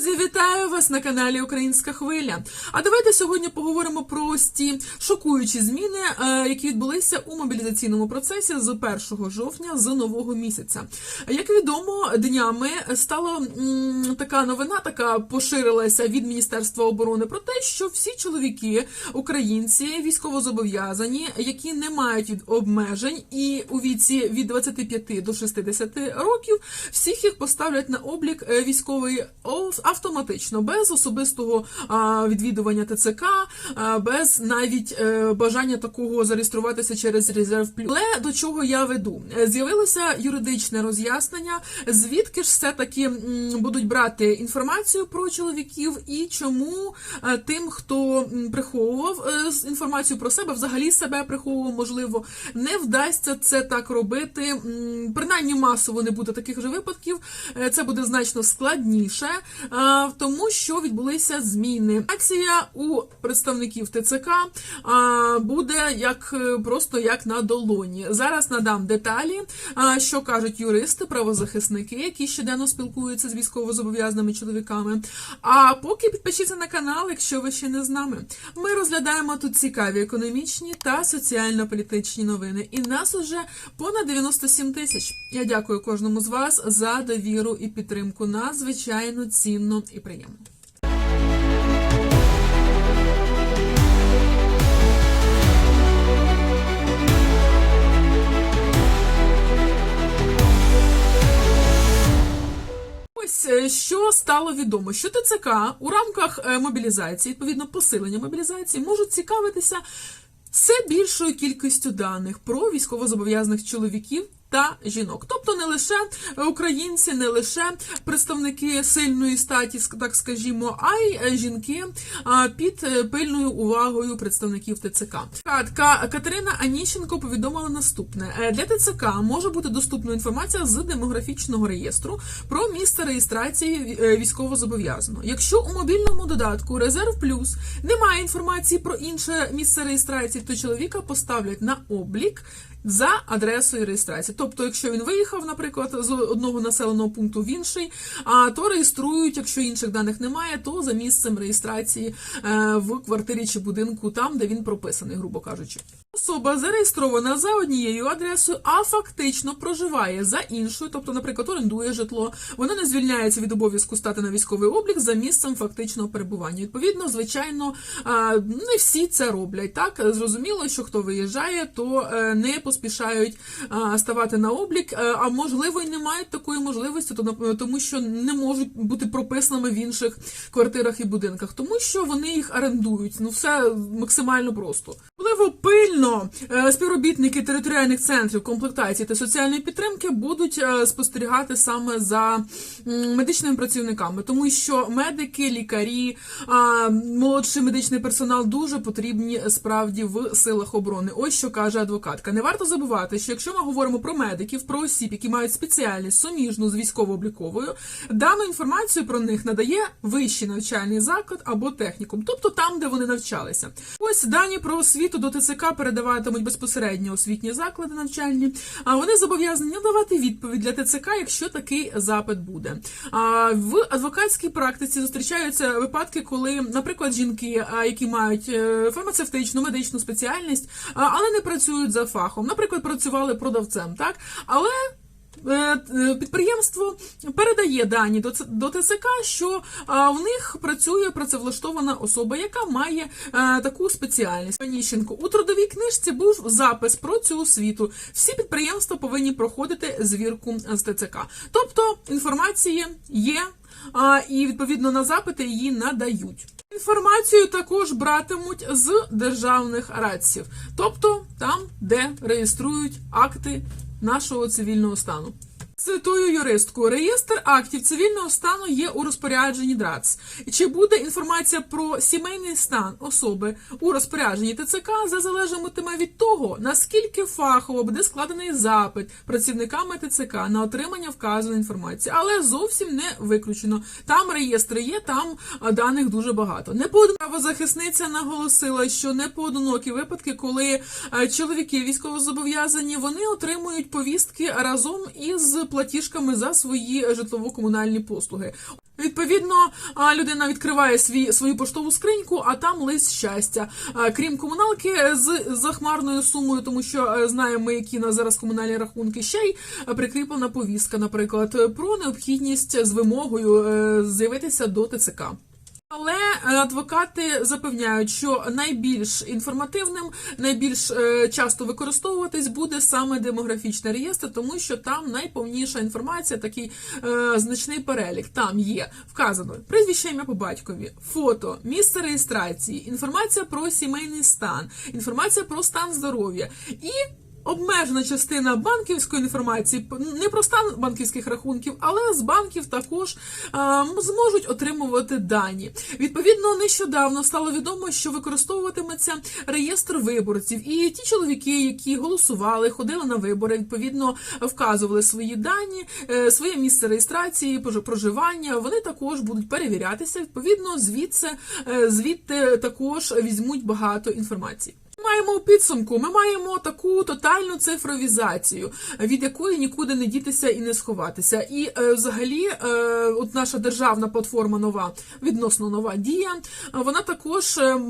Друзі, вітаю вас на каналі Українська Хвиля. А давайте сьогодні поговоримо про ті шокуючі зміни, е, які відбулися у мобілізаційному процесі з 1 жовтня з нового місяця. Як відомо, днями стала така новина, така поширилася від Міністерства оборони про те, що всі чоловіки, українці, військовозобов'язані, які не мають від обмежень і у віці від 25 до 60 років, всіх їх поставлять на облік е, військовий о- автоматично, без особистого відвідування ТЦК, без навіть е, бажання такого зареєструватися через резерв. Але до чого я веду? Е, З'явилося юридичне роз'яснення, звідки ж все таки будуть брати інформацію про чоловіків і чому е, тим, хто приховував інформацію про себе, взагалі себе приховував, можливо, не вдасться це так робити. Принаймні масово не буде таких же випадків. Це буде значно складніше, е, тому що відбулися зміни. Акція у представників ТЦК буде як е, просто як на долоні. Зараз надам деталі, що кажуть юристи, правозахисники, які щоденно спілкуються з військовозобов'язаними чоловіками. А поки підпишіться на канал, якщо ви ще не з нами. Ми розглядаємо тут цікаві економічні та соціально-політичні новини. І нас уже понад 97 тисяч. Я дякую кожному з вас за довіру і підтримку. Надзвичайно цінно і приємно. Е, що стало відомо, що ТЦК у рамках е, мобілізації, відповідно посилення мобілізації, можуть цікавитися все більшою кількістю даних про військовозобов'язаних чоловіків. Та жінок, тобто не лише українці, не лише представники сильної статі, так скажімо, а й е, жінки під е, пильною увагою представників ТЦК. Ка- Катерина Аніщенко повідомила наступне: Е, для ТЦК може бути доступна інформація з демографічного реєстру про місце реєстрації військовозобов'язаного. Якщо у мобільному додатку Резерв Плюс немає інформації про інше місце реєстрації, то чоловіка поставлять на облік за адресою реєстрації. Тобто, якщо він виїхав, наприклад, з одного населеного пункту в інший, то реєструють, якщо інших даних немає, то за місцем реєстрації е, в квартирі чи будинку, там, де він прописаний, грубо кажучи. Особа зареєстрована за однією адресою, а фактично проживає за іншою, тобто, наприклад, орендує житло. Вона не звільняється від обов'язку стати на військовий облік за місцем фактичного перебування. Відповідно, звичайно, не всі це роблять. Так зрозуміло, що хто виїжджає, то е, не поспішають ставати на облік, е, а можливо, і не мають такої можливості, тому що не можуть бути прописаними в інших квартирах і будинках, тому що вони їх орендують. Ну все максимально просто. Можливо, пильно е, співробітники територіальних центрів комплектації та соціальної підтримки будуть е, спостерігати саме за медичними працівниками, тому що медики, лікарі, молодший медичний персонал дуже потрібні справді в силах оборони. Ось що каже адвокатка. Не варто забувати, що якщо ми говоримо про медиків, про осіб, які мають спеціальність суміжну з військово-обліковою, дану інформацію про них надає вищий навчальний заклад або технікум, тобто там, де вони навчалися. Ось дані про освіту до ТЦК передаватимуть безпосередньо освітні заклади навчальні. А вони зобов'язані надавати відповідь для ТЦК, якщо такий запит буде. А в адвокатській практиці зустрічаються випадки, коли, наприклад, жінки, які мають е, фармацевтичну медичну спеціальність, але не працюють за фахом, наприклад, працювали продавцем, так але. Е, е, Підприємство передає дані до ТЦК, що в них працює працевлаштована особа, яка має е, таку спеціальність. Паніщенко у трудовій книжці був запис про цю освіту. Всі підприємства повинні проходити звірку з ТЦК. Тобто інформація є, і відповідно на запити її надають. Інформацію також братимуть з державних радців, тобто там, де реєструють акти нашого цивільного стану. Цитую юристку: реєстр актів цивільного стану є у розпорядженні ДРАЦ. Чи буде інформація про сімейний стан особи у розпорядженні ТЦК залежатиме від того, наскільки фахово буде складений запит працівниками ТЦК на отримання вказаної інформації, але зовсім не виключено. Там реєстри є, там даних дуже багато. Непоодинока захисниця наголосила, що непоодинокі випадки, коли е, чоловіки військовозобов'язані, вони отримують повістки разом із платіжками за свої житлово-комунальні послуги. Відповідно, людина відкриває свій свою поштову скриньку, а там лист щастя. Крім комуналки з захмарною сумою, тому що е, знаємо, які на зараз комунальні рахунки, ще й прикріплена повістка, наприклад, про необхідність з вимогою е, з'явитися до ТЦК. Але е, адвокати запевняють, що найбільш інформативним, найбільш е, часто використовуватись буде саме демографічний реєстр, тому що там найповніша інформація, такий е, значний перелік. Там є вказано прізвище ім'я по батькові, фото, місце реєстрації, інформація про сімейний стан, інформація про стан здоров'я і. Обмежена частина банківської інформації не про стан банківських рахунків, але з банків також а, зможуть отримувати дані. Відповідно, нещодавно стало відомо, що використовуватиметься реєстр виборців, і ті чоловіки, які голосували, ходили на вибори, відповідно вказували свої дані, е, своє місце реєстрації, проживання. Вони також будуть перевірятися. Відповідно, звідси е, звідти також візьмуть багато інформації. Маємо у підсумку, ми маємо таку тотальну цифровізацію, від якої нікуди не дітися і не сховатися. І е, взагалі, е, от наша державна платформа нова, відносно нова дія, вона також е,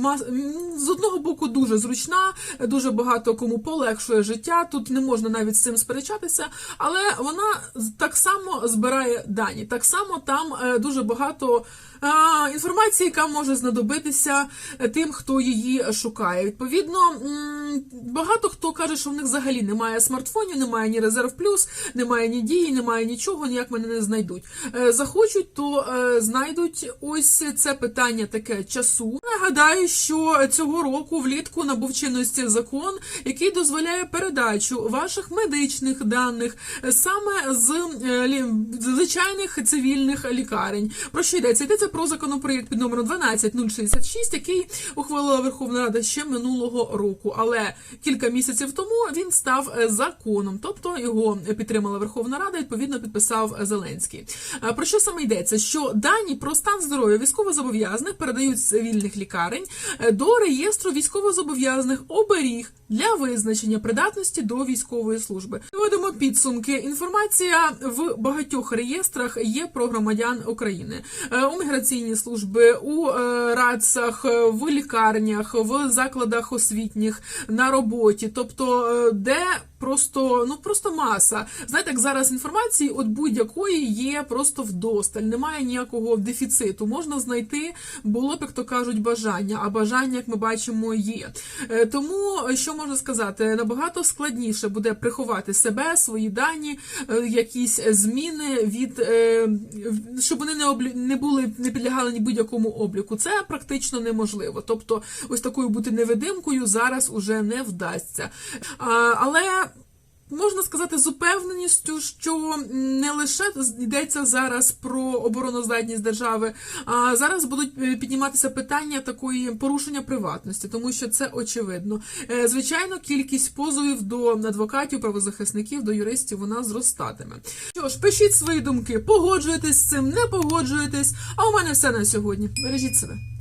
з одного боку дуже зручна, дуже багато кому полегшує життя. Тут не можна навіть з цим сперечатися, але вона так само збирає дані. Так само там дуже багато інформації, яка може знадобитися тим, хто її шукає. Відповідно, mm, багато хто каже, що в них взагалі немає смартфонів, немає ні резерв плюс, немає ні дії, немає нічого, ніяк мене не знайдуть. Е, Захочуть, то е, знайдуть ось це питання таке часу. Нагадаю, що цього року влітку набув чинності закон, який дозволяє передачу ваших медичних даних е, саме з звичайних цивільних лікарень. Про що йдеться? Йдеться про законопроєкт під номером 12066, який ухвалила Верховна Рада ще минулого року. Але кілька місяців тому він став е, законом, тобто його підтримала Верховна Рада, відповідно підписав Зеленський. Е, Про що саме йдеться? Що дані про стан здоров'я військовозобов'язаних передають з цивільних лікарень е, до реєстру військовозобов'язаних оберіг для визначення придатності до військової служби. Доводимо підсумки. Інформація в багатьох реєстрах є про громадян України Е, у міграційній служби, у е, радцах, е, в лікарнях, в закладах освітніх, на роботі, тобто е, де. Просто ну просто маса. Знаєте, як зараз інформації от будь-якої є просто вдосталь, немає ніякого дефіциту. Можна знайти, було б, як то кажуть, бажання, а бажання, як ми бачимо, є. Е, Тому е, що можна сказати, набагато складніше буде приховати себе, свої дані, е, якісь зміни від щоб вони не облі... не були, не підлягали ні будь-якому обліку. Це практично неможливо. Тобто, ось такою бути невидимкою зараз уже не вдасться. Але Можна сказати з упевненістю, що не лише йдеться зараз про обороноздатність держави, а зараз будуть е, підніматися питання такої порушення приватності, тому що це очевидно. Е, Звичайно, кількість позовів до адвокатів, правозахисників, до юристів вона зростатиме. Що ж, пишіть свої думки, погоджуєтесь з цим, не погоджуєтесь. А у мене все на сьогодні. Бережіть себе.